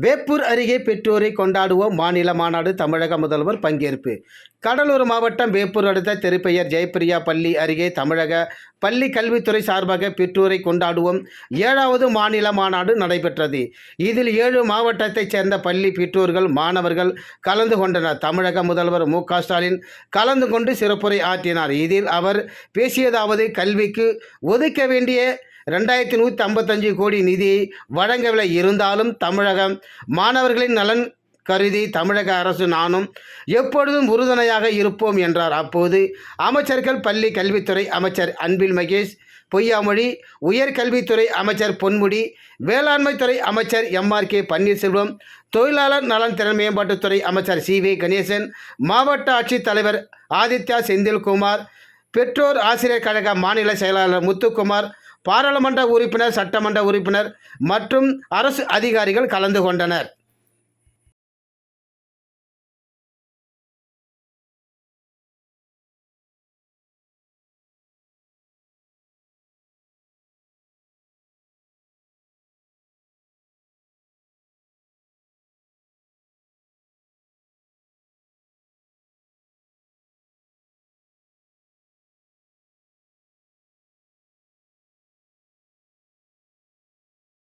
வேப்பூர் அருகே பெற்றோரை கொண்டாடுவோம் மாநில மாநாடு தமிழக முதல்வர் பங்கேற்பு. கடலூர் மாவட்டம் வேப்பூர் அடுத்த திருப்பெயர் ஜெயப்பிரியா பள்ளி அருகே தமிழக பள்ளி கல்வித்துறை சார்பாக பெற்றோரை கொண்டாடுவோம். ஏழாவது மாநில மாநாடு நடைபெற்றது. இதில் ஏழு மாவட்டத்தைச் சேர்ந்த பள்ளி பெற்றோர்கள் மாணவர்கள் கலந்து கொண்டனர். தமிழக முதல்வர் மு க ஸ்டாலின் கலந்து கொண்டு சிறப்புரை ஆற்றினார். இதில் அவர் பேசியதாவது கல்விக்கு ஒதுக்க வேண்டிய ரெண்டாயிரத்தி நூற்றி ஐம்பத்தஞ்சு கோடி நிதி வழங்கவில்லை. இருந்தாலும் தமிழகம் மாணவர்களின் நலன் கருதி தமிழக அரசு நானும் எப்பொழுதும் உறுதுணையாக இருப்போம் என்றார். அப்போது அமைச்சர்கள் பள்ளி கல்வித்துறை அமைச்சர் அன்பில் மகேஷ் பொய்யாமொழி உயர்கல்வித்துறை அமைச்சர் பொன்முடி வேளாண்மைத்துறை அமைச்சர் எம்ஆர் கே பன்னீர்செல்வம் தொழிலாளர் நலன் திறன் மேம்பாட்டுத்துறை அமைச்சர் சி வி கணேசன் மாவட்ட ஆட்சித்தலைவர் ஆதித்யா செந்தில்குமார் பெற்றோர் ஆசிரியர் கழக மாநில செயலாளர் முத்துக்குமார் பாராளுமன்ற உறுப்பினர் சட்டமன்ற உறுப்பினர் மற்றும் அரசு அதிகாரிகள் கலந்து கொண்டனர்.